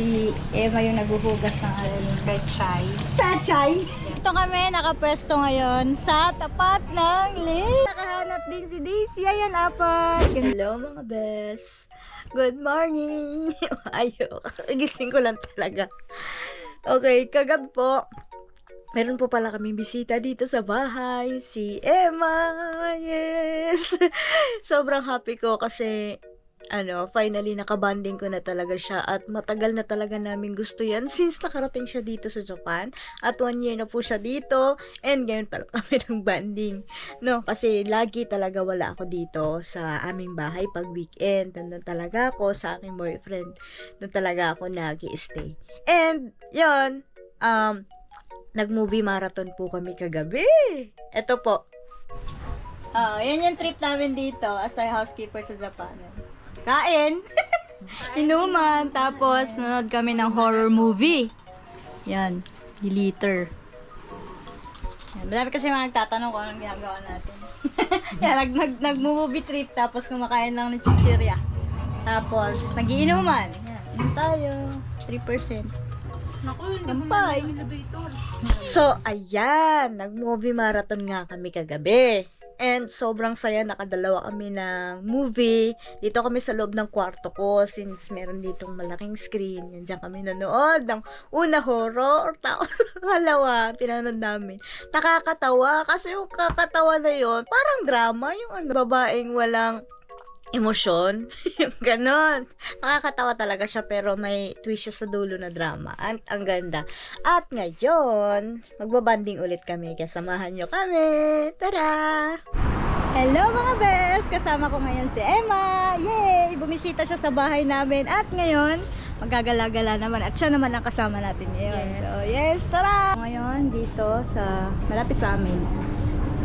Si Emma yung naghuhugas ng ating Pechay. Pechay! Ito kami, nakapwesto ngayon sa tapat ng lake. Nakahanap din si Daisy. Ayan, apat. Hello mga bes. Good morning. Ayo, gising ko lang talaga. Okay, kagabi po, meron po pala kaming bisita dito sa bahay. Si Emma. Yes. Sobrang happy ko kasi ano, finally nakabanding ko na talaga siya at matagal na talaga namin gusto yan since nakarating siya dito sa Japan. At one year na po siya dito and ngayon pa lang kami ng banding no, kasi lagi talaga wala ako dito sa aming bahay pag weekend. Nandun talaga ako sa aking boyfriend. Doon talaga ako nag stay and yon um, nag-movie marathon po kami kagabi. Eto po. Ah, yan yung trip namin dito as a housekeeper sa Japan. Kain, inuman, tapos nanood kami ng horror movie. Yan, Deleter. Yan, marami kasi mga nagtatanong kung anong ginagawa natin. yan, nag, nag, nag-movie trip, tapos kumakain lang ng chichirya. Tapos, nagiinuman. Yan, inom tayo. 3%. Naku, hindi ko Kampay. man elevator. So, ayan, nag-movie marathon nga kami kagabi. And sobrang saya, nakadalawa kami ng movie. Dito kami sa loob ng kwarto ko since meron ditong malaking screen. Yan dyan kami nanood ng una horror, tapos halawa, pinanood namin. Nakakatawa kasi yung kakatawa na yon parang drama, yung ano, babaeng walang emosyon. ganon. Nakakatawa talaga siya pero may twist siya sa dulo na drama. At ang ganda. At ngayon, magbabanding ulit kami. Kaya samahan nyo kami. Tara! Hello mga bes! Kasama ko ngayon si Emma. Yay! Bumisita siya sa bahay namin. At ngayon, magagala-gala naman. At siya naman ang kasama natin ngayon. Yes. So, yes! Tara! Ngayon, dito sa malapit sa amin.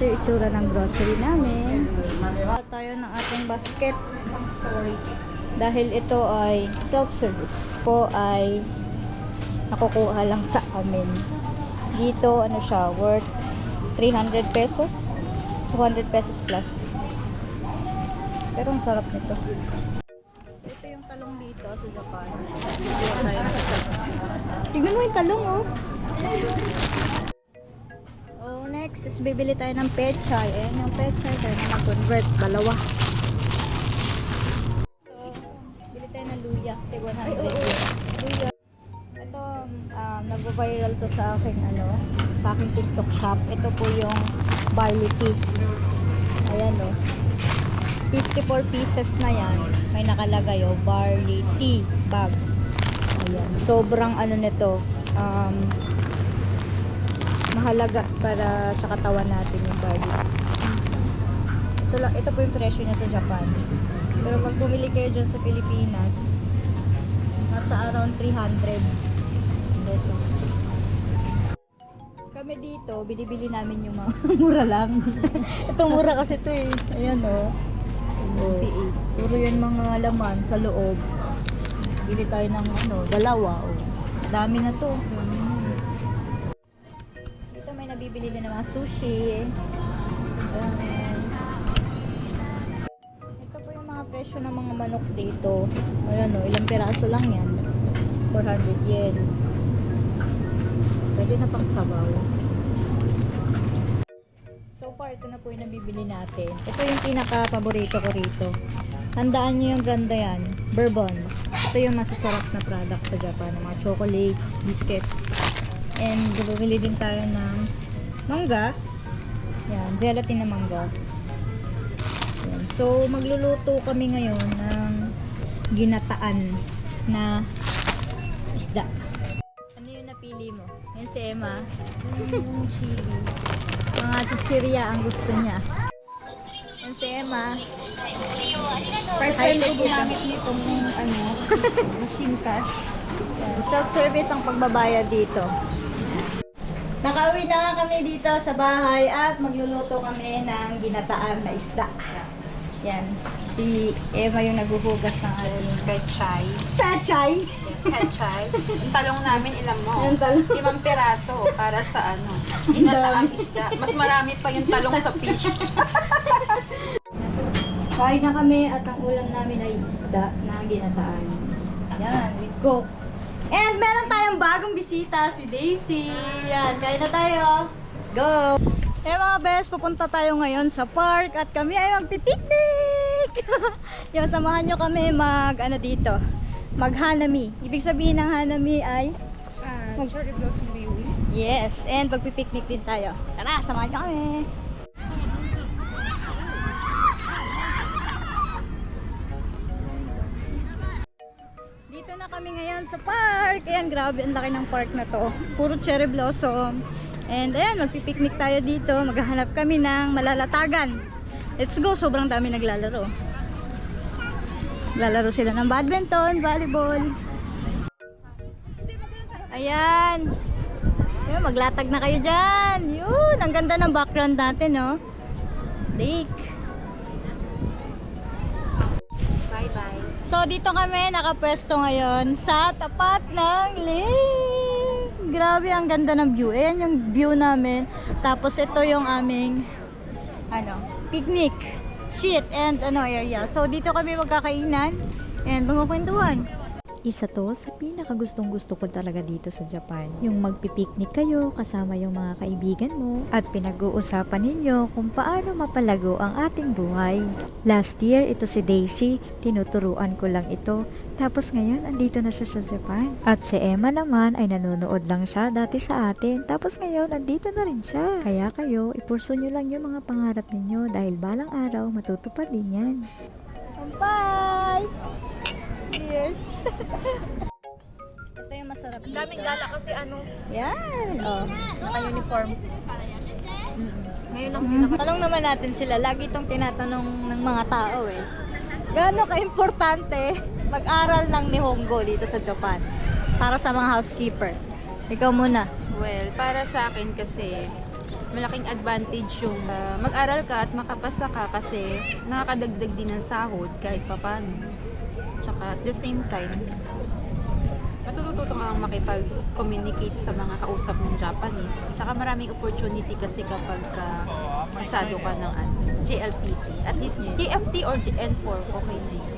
Ito yung itsura ng grocery namin. Kuha tayo ng ating basket. Dahil ito ay self-service. Po ay nakukuha lang sa amin. Dito, ano siya, worth 300 pesos. 200 pesos plus. Pero ang sarap nito. So, ito yung talong dito sa Japan. Tignan mo yung talong, oh. Next is bibili tayo ng pechay. Ayan yung pechay. Tayo na convert Dalawa. So, bili tayo ng luya. Take 100 Luya. Ito, um, nag-viral to sa aking, ano, sa aking TikTok shop. Ito po yung barley tea. Ayan, oh. 54 pieces na yan. May nakalagay, oh, barley tea bag. Ayan. Sobrang, ano nito, um, mahalaga para sa katawan natin yung barley. Ito, lang, ito po yung presyo niya sa Japan. Pero pag bumili kayo dyan sa Pilipinas, nasa around 300 pesos. Kami dito, binibili namin yung mga mura lang. ito mura kasi ito eh. Ayan o. Oh. Puro yan mga laman sa loob. Bili tayo ng ano, dalawa. Oh. Dami na to. Nabibili din ng mga sushi. Ramen. Ito po yung mga presyo ng mga manok dito. Ayan o, ilang piraso lang yan. 400 yen. Pwede na pang sabaw. So far, ito na po yung nabibili natin. Ito yung pinaka-paborito ko rito. Tandaan nyo yung ganda yan. Bourbon. Ito yung masasarap na product sa Japan. Mga chocolates, biscuits. And bumili din tayo ng mangga. Yan, gelatin na mangga. Yan. So, magluluto kami ngayon ng ginataan na isda. Ano yung napili mo? Yan si Emma. Yung chili. Mga chichirya ang gusto niya. Yan si Emma. First time ko gumamit nitong ano, machine cash. Yan. Self-service ang pagbabayad dito. Nakauwi na kami dito sa bahay at magluluto kami ng ginataan na isda. Yan. Si Emma yung naghuhugas ng ating Pechay. pechay. Pechay. Yung talong namin, ilan mo? Yung talong. Limang peraso para sa ano, inataang isda. Mas marami pa yung talong sa fish. Kain na kami at ang ulam namin ay isda na ginataan. Yan, with coke. And meron tayong bagong bisita, si Daisy. Yan, kain na tayo. Let's go! Eh mga best, pupunta tayo ngayon sa park at kami ay magpipiknik! yung samahan nyo kami mag, ano dito, mag Hanami. Ibig sabihin ng Hanami ay, Ah, cherry blossom viewing. yes, and magpipiknik din tayo. Tara, samahan nyo kami! Sa park. Ayan, grabe, ang laki ng park na to. Puro cherry blossom. And ayan, magpipiknik tayo dito. Maghahanap kami ng malalatagan. Let's go, sobrang dami naglalaro. Lalaro sila ng badminton, volleyball. Ayan. Ayan, maglatag na kayo dyan. Yun, ang ganda ng background natin, no? Lake. So dito kami nakapwesto ngayon sa tapat ng lake. Grabe ang ganda ng view. Ayan yung view namin. Tapos ito yung aming ano, picnic sheet and ano area. So dito kami magkakainan and mamukwentuhan. Isa to sa pinakagustong gusto ko talaga dito sa Japan. Yung magpipiknik kayo kasama yung mga kaibigan mo at pinag-uusapan ninyo kung paano mapalago ang ating buhay. Last year, ito si Daisy, tinuturuan ko lang ito. Tapos ngayon, andito na siya sa Japan. At si Emma naman ay nanonood lang siya dati sa atin. Tapos ngayon, andito na rin siya. Kaya kayo, ipurso nyo lang yung mga pangarap ninyo dahil balang araw matutupad din yan. Bye! Cheers! ito yung masarap Ang daming gala kasi ano, Yan! Oh. naka-uniform. Ngayon ang Mm. Tanong naman natin sila, lagi itong tinatanong ng mga tao eh. Gaano ka-importante mag-aral ng Nihongo dito sa Japan para sa mga housekeeper? Ikaw muna. Well, para sa akin kasi malaking advantage yung uh, mag-aral ka at makapasa ka kasi nakakadagdag din ng sahod kahit papano. Tsaka at the same time, matututo kang makipag-communicate sa mga kausap ng Japanese. Tsaka maraming opportunity kasi kapag ka pasado ka ng ano, JLPT. At least JFT or N4, okay na yun.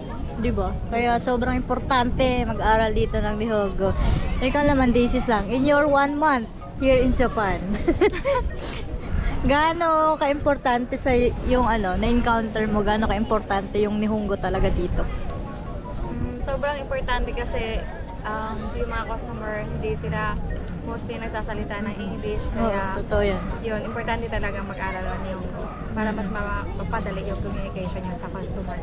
Di ba? Kaya sobrang importante mag-aral dito ng Nihongo. Ikaw naman, Daisy Sang, in your one month here in Japan, gaano ka-importante sa yung ano, na-encounter mo, gaano ka-importante yung Nihongo talaga dito? Mm, sobrang importante kasi um, yung mga customer, hindi sila mostly nagsasalita ng English. Oo, Kaya, totoo yan. yun, importante talaga mag-aral ng yung para mas ma- mapadali yung communication niya sa customer.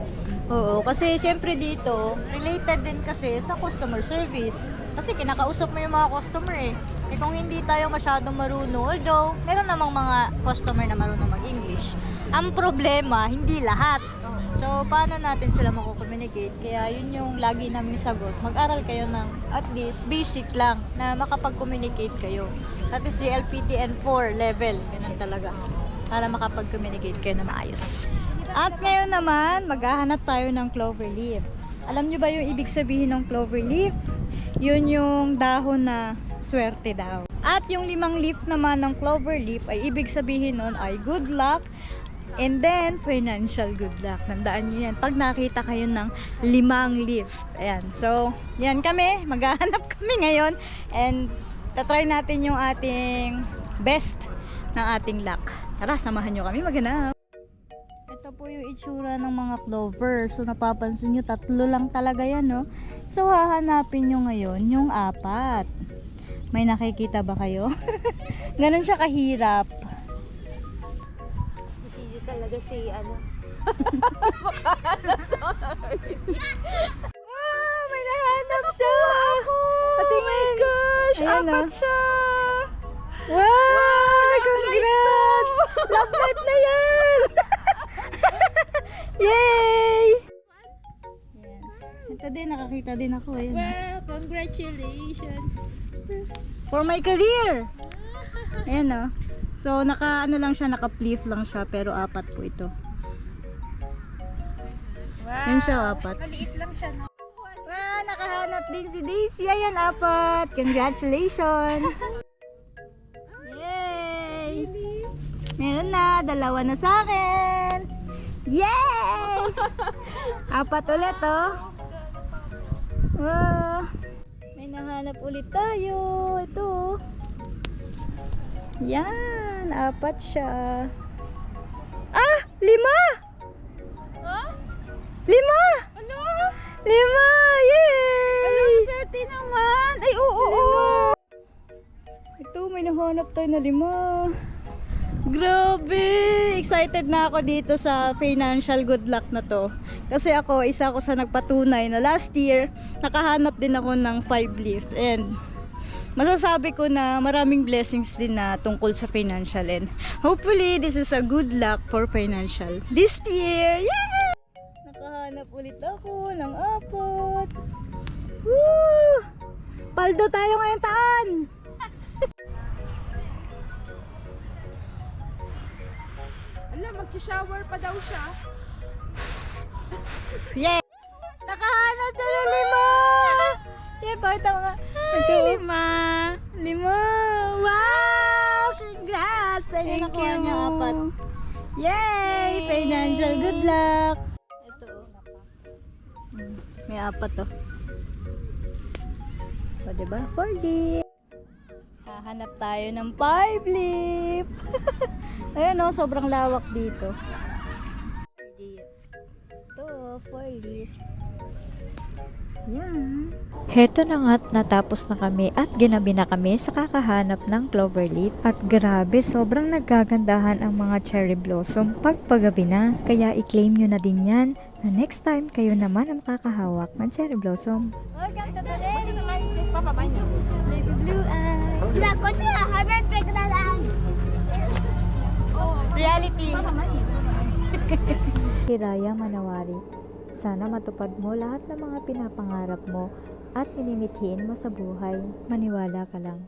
Oo, kasi siyempre dito, related din kasi sa customer service. Kasi kinakausap mo yung mga customer eh. Eh kung hindi tayo masyadong marunong, although meron namang mga customer na marunong mag-English. Ang problema, hindi lahat. So, paano natin sila mako-communicate? Kaya yun yung lagi namin sagot. Mag-aral kayo ng at least basic lang na makapag-communicate kayo. At least GLPT N4 level. Ganun talaga. Para makapag-communicate kayo na maayos. At ngayon naman, maghahanap tayo ng clover leaf. Alam nyo ba yung ibig sabihin ng clover leaf? Yun yung dahon na swerte daw. At yung limang leaf naman ng clover leaf ay ibig sabihin nun ay good luck and then financial good luck. Tandaan nyo yan. Pag nakita kayo ng limang leaf. Ayan. So, yan kami. Maghahanap kami ngayon and tatry natin yung ating best ng ating luck. Tara, samahan nyo kami maghanap. Po yung itsura ng mga clover. So, napapansin nyo, tatlo lang talaga yan, no? So, hahanapin nyo ngayon yung apat. May nakikita ba kayo? Ganon siya kahirap. Kasi talaga si ano, Wow! May nahanap siya! Patingin! Oh my gosh! Apat siya! Wow! Congrats! Love life na yan! Yay! Yes. Ito din, nakakita din ako. Ayun. Wow, congratulations! For my career! Ayan o. So, naka ano lang siya, naka-pleaf lang siya, pero apat po ito. Wow! Yun siya, apat. Maliit lang siya, no? Wow, nakahanap din si Daisy. Ayan, apat. Congratulations. Yay! Meron na. Dalawa na sa akin. Yay! Apat ulit, oh. Wow. May nahanap ulit tayo. Ito. Yan, apat siya. Ah! Lima! Lima! Ano? Lima! Yay! Alam, swerte naman. Ay, oo, oo, oo. Ito, may nahanap tayo na lima. Grabe! Excited na ako dito sa financial good luck na to. Kasi ako, isa ako sa nagpatunay na last year, nakahanap din ako ng 5 leaf. And masasabi ko na maraming blessings din na tungkol sa financial. And hopefully, this is a good luck for financial this year. Yeah! Nakahanap ulit ako ng apat. Woo! Paldo tayo ngayong taan! Alam, magsishower pa daw siya. Yay! Nakahanap siya ng lima! Yay, pakita mo nga. Ito. Lima. Lima! Wow! Congrats! Inyo Thank nakuha you. niya apat. Yay! Financial good luck! Ito. Hmm, May apat to. O, diba? 4 Hahanap tayo ng 5 leaf. Ayan o, sobrang lawak dito. 4 leaf. Ito, 4 leaf. Yan. Heto na nga't natapos na kami at ginabi na kami sa kakahanap ng clover leaf. At grabe, sobrang nagagandahan ang mga cherry blossom pagpagabi na. Kaya i-claim nyo na din yan na next time kayo naman ang makakahawak ng cherry blossom. Welcome to the Baby blue eye. Break na lang. Reality. Hiraya Manawari, sana matupad mo lahat ng mga pinapangarap mo at minimithiin mo sa buhay. Maniwala ka lang.